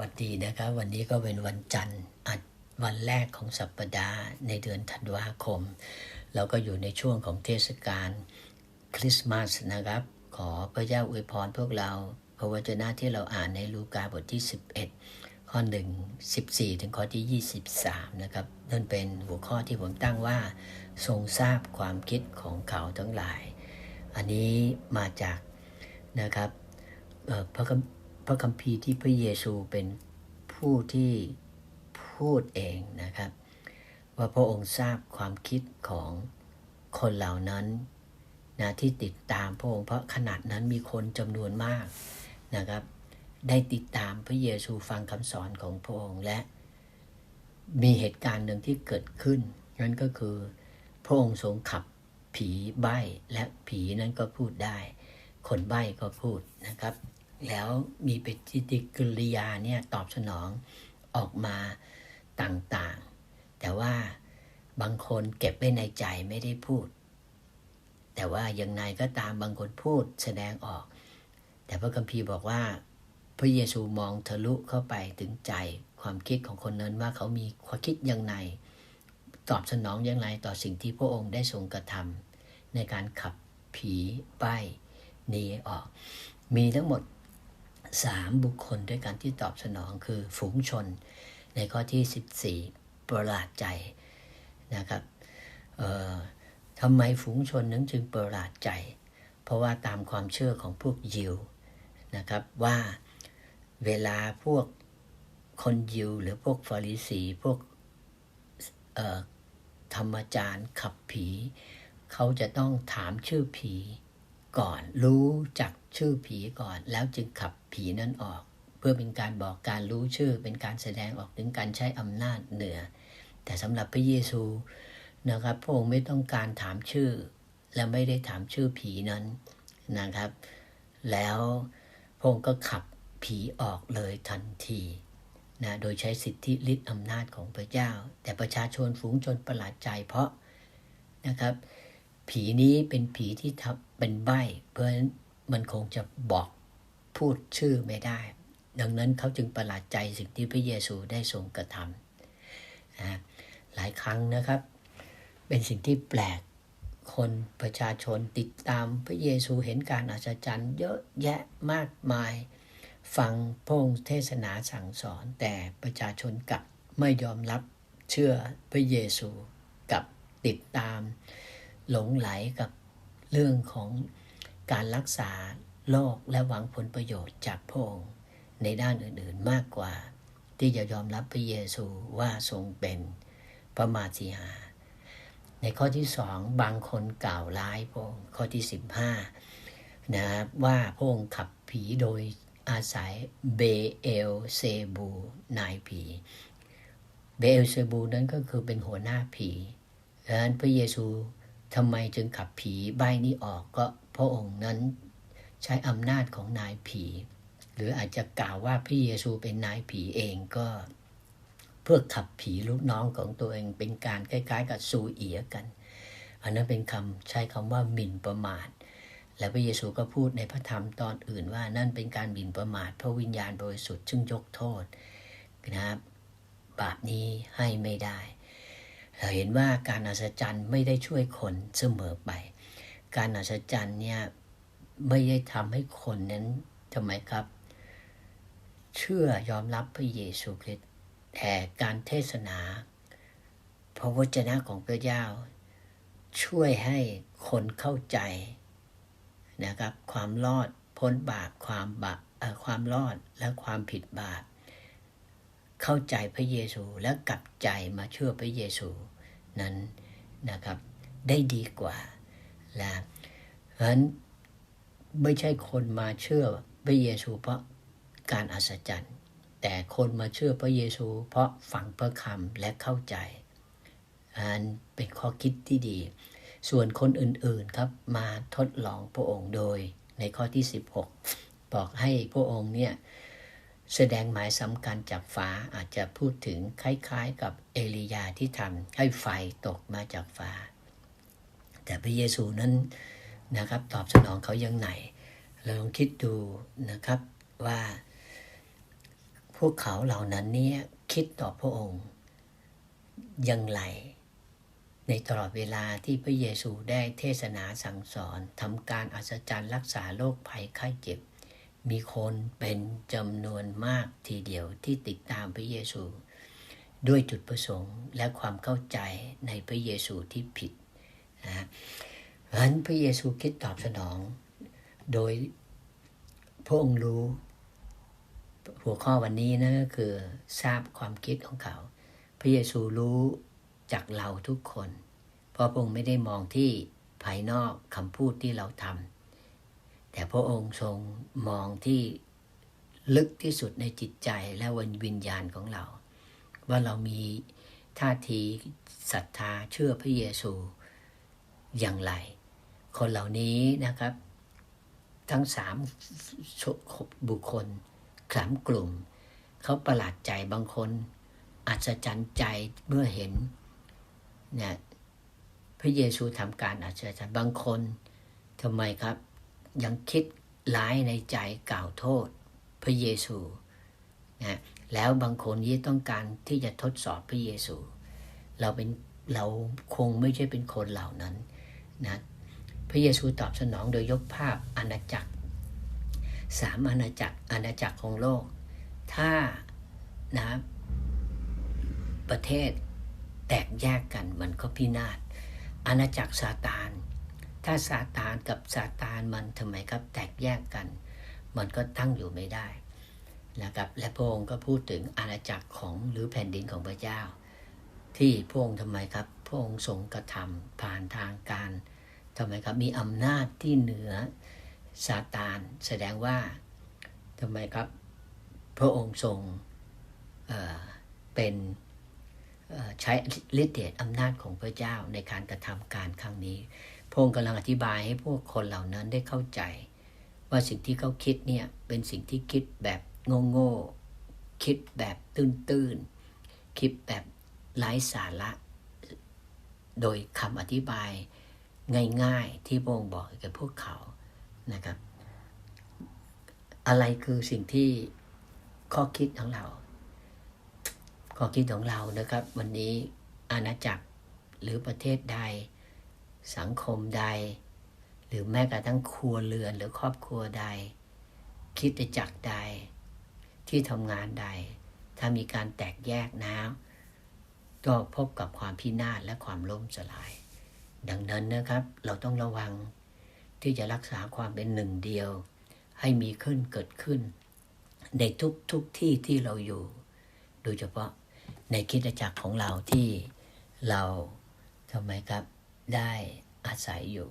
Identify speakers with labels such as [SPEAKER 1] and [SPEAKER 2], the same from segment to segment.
[SPEAKER 1] สวัสดีนะครับวันนี้ก็เป็นวันจันทร์อัดวันแรกของสัปดาห์ในเดือนธันวาคม เราก็อยู่ในช่วงของเทศกาลคริสต์มาสนะครับ ขอพระเจ้าอวยพรพวกเราพระวจนะที่เราอ่านในลูกาบทที่ 11 ข้อ 1 14 ถึงข้อที่ 23 นะครับนั่นเป็นหัวข้อที่ผมตั้งว่าทรงทราบความคิดของเขาทั้งหลาย อันนี้มาจากนะครับเพระ พระคัมภีร์ที่พระเยซูเป็นผู้ที่พูดเองนะครับ ว่าพระองค์ทราบความคิดของคนเหล่านั้นนะที่ติดตามพระองค์เพราะขนาดนั้นมีคนจำนวนมากนะครับ ได้ติดตามพระเยซูฟังคำสอนของพระองค์และ มีเหตุการณ์หนึ่งที่เกิดขึ้น นั่นก็คือพระองค์ทรงขับผีใบ้และผีนั้นก็พูดได้ คนใบ้ก็พูดนะครับ แล้วมีปฏิกิริยาเนี่ยตอบสนองออกมาต่างๆ แต่ว่าบางคนเก็บไว้ในใจไม่ได้พูด แต่ว่ายังไงก็ตามบางคนพูดแสดงออก แต่พระคัมภีร์บอกว่า พระเยซูมองทะลุเข้าไปถึงใจความคิดของคนนั้นว่าเขามีความคิดอยังไงตอบสนองอย่างไรต่อสิ่งที่พระองค์ได้ทรงกระทำในการขับผีใบ้นี้ออก มีทั้งหมด 3 บุคคลด้วยกันที่ตอบสนองคือฝูงชน ในข้อที่ 14 ประหลาดใจนะครับทำไมฝูงชนนั้นจึงประหลาดใจ เพราะว่าตามความเชื่อของพวกยิวนะครับว่าเวลาพวกคนยิว หรือพวกฟาริสี พวกธรรมจารย์ขับผี เขาจะต้องถามชื่อผี ก่อน รู้จักชื่อผีก่อน แล้วจึงขับผีนั้นออก เพื่อเป็นการบอกการรู้ชื่อ เป็นการแสดงออกถึงการใช้อำนาจเหนือ แต่สำหรับพระเยซูนะครับพระองค์ไม่ต้องการถามชื่อ และไม่ได้ถามชื่อผีนั้นนะครับ แล้วพระองค์ก็ขับผีออกเลยทันทีนะโดยใช้สิทธิฤทธิ์อำนาจของพระเจ้า แต่ประชาชนฝูงชนประหลาดใจเพราะนะครับ ผีนี้เป็นผีที่ทำเป็นใบเพราะฉะนั้นมันคงจะบอกพูดชื่อไม่ได้ ดังนั้นเขาจึงประหลาดใจสิ่งที่พระเยซูได้ทรงกระทำหลายครั้งนะครับ เป็นสิ่งที่แปลกคนประชาชนติดตามพระเยซูเห็นการอัศจรรย์เยอะแยะมากมาย ฟังพระองค์เทศนาสั่งสอน แต่ประชาชนกลับไม่ยอมรับเชื่อพระเยซูกับติดตาม หลงไหลกับเรื่องของการรักษาโรคและหวังผลประโยชน์จากพระองค์ในด้านอื่นๆมากกว่า ที่จะยอมรับพระเยซูว่าทรงเป็นพระมาสีหา ในข้อที่สองบางคนกล่าวร้ายพระองค์ข้อที่สิบห้านะว่าพระองค์ขับผีโดยอาศัยเบเอลเซบูนายผี เบเอลเซบูนั้นก็คือเป็นหัวหน้าผีดังนั้นพระเยซู ทำไมจึงขับผีใบนี้ออกก็พระองค์นั้นใช้อำนาจของนายผี หรืออาจจะกล่าวว่าพระเยซูเป็นนายผีเองก็ เพื่อขับผีลูกน้องของตัวเองเป็นการคล้ายๆ กับซูเอียกัน อันนั้นเป็นคำใช้คำว่าหมิ่นประมาท และพระเยซูก็พูดในพระธรรมตอนอื่นว่านั่นเป็นการหมิ่นประมาทพระวิญญาณบริสุทธิ์ซึ่งยกโทษนะครับบาปนี้ให้ไม่ได้ เราเห็นว่าการอัศจรรย์ไม่ได้ช่วยคนเสมอไป การอัศจรรย์เนี่ยไม่ได้ทำให้คนนั้นทำไมครับ เชื่อยอมรับพระเยซูคริสต์แต่การเทศนาพระวจนะของพระเจ้า ช่วยให้คนเข้าใจนะครับ ความรอดพ้นบาปความบาปความรอดและความผิดบาป เข้าใจพระเยซูและกลับใจมาเชื่อพระเยซูนั้นนะครับได้ดีกว่าและเพราะฉะนั้นไม่ใช่คนมาเชื่อพระเยซูเพราะการอัศจรรย์ แต่คนมาเชื่อพระเยซู เพราะฟังพระคำและเข้าใจอันเป็นข้อคิดที่ดี ส่วนคนอื่นๆครับมาทดลองพระองค์โดยในข้อที่ 16 บอกให้พระองค์เนี่ย แสดงหมายสำคัญจากฟ้าอาจจะพูดถึงคล้ายๆกับเอลียาที่ทำให้ไฟตกมาจากฟ้า แต่พระเยซูนั้นนะครับตอบสนองเขายังไงเราลองคิดดูนะครับว่าพวกเขาเหล่านั้นเนี่ยคิดต่อพระองค์ยังไรในตลอดเวลาที่พระเยซูได้เทศนาสั่งสอนทำการอัศจรรย์รักษาโรคภัยไข้เจ็บ มีคนเป็นจำนวนมากทีเดียวที่ติดตามพระเยซู ด้วยจุดประสงค์และความเข้าใจในพระเยซูที่ผิดนะเพราะฉะนั้นพระเยซูคิดตอบสนอง โดยพระองค์รู้หัวข้อวันนี้นะก็คือทราบความคิดของเขา พระเยซูรู้จากเราทุกคน เพราะพระองค์ไม่ได้มองที่ภายนอกคำพูดที่เราทำ แต่พระองค์ทรงมองที่ลึกที่สุดในจิตใจและวันวิญญาณของเรา ว่าเรามีท่าทีศรัทธาเชื่อพระเยซูอย่างไร คนเหล่านี้นะครับ ทั้งสามบุคคลสามกลุ่ม เขาประหลาดใจบางคน อัศจรรย์ใจเมื่อเห็นเนี่ยพระเยซูทำการอัศจรรย์บางคนทำไมครับ ยังคิดร้ายในใจกล่าวโทษพระเยซูนะแล้วบางคนที่ต้องการที่จะทดสอบพระเยซู เราเป็นเราคงไม่ใช่เป็นคนเหล่านั้นนะพระเยซูตอบสนองโดยยกภาพอาณาจักรสามอาณาจักรอาณาจักรของโลก ถ้านะประเทศแตกแยกกันมันก็พินาศอาณาจักรซาตาน ถ้าซาตานกับซาตานมันทำไมครับแตกแยกกัน มันก็ตั้งอยู่ไม่ได้นะครับและพระองค์ก็พูดถึงอาณาจักรของหรือแผ่นดินของพระเจ้า ที่พระองค์ทำไมครับพระองค์ทรงกระทำผ่านทางการทำไมครับมีอำนาจที่เหนือซาตานแสดงว่าทำไมครับพระองค์ทรงเเป็นใช้ฤทธิ์เดชอำนาจของพระเจ้าในการกระทำการครั้งนี้ ระองค์กำลังอธิบายให้พวกคนเหล่านั้นได้เข้าใจ ว่าสิ่งที่เขาคิดเนี่ยเป็นสิ่งที่คิดแบบโง่ๆคิดแบบตื้นๆคิดแบบไร้สาระ โดยคำอธิบายง่ายๆที่พระองค์บอกกับพวกเขานะครับ อะไรคือสิ่งที่ข้อคิดของเรา ข้อคิดของเรานะครับ วันนี้อาณาจักรหรือประเทศใด สังคมใด หรือแม้กระทั่งครัวเรือนหรือครอบครัวใด คิดจักรใด ที่ทำงานใด ถ้ามีการแตกแยกนะก็พบกับความพินาศและความล่มสลาย ดังนั้นนะครับ เราต้องระวังที่จะรักษาความเป็นหนึ่งเดียว ให้มีขึ้นเกิดขึ้น ในทุกทุกที่ที่เราอยู่ โดยเฉพาะในคิดจักรของเราที่เราทำไมครับ ได้อาศัยอยู่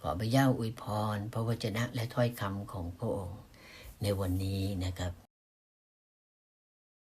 [SPEAKER 1] ขอพระเจ้าอวยพรพระวจนะและถ้อยคำของพระองค์ ในวันนี้นะครับ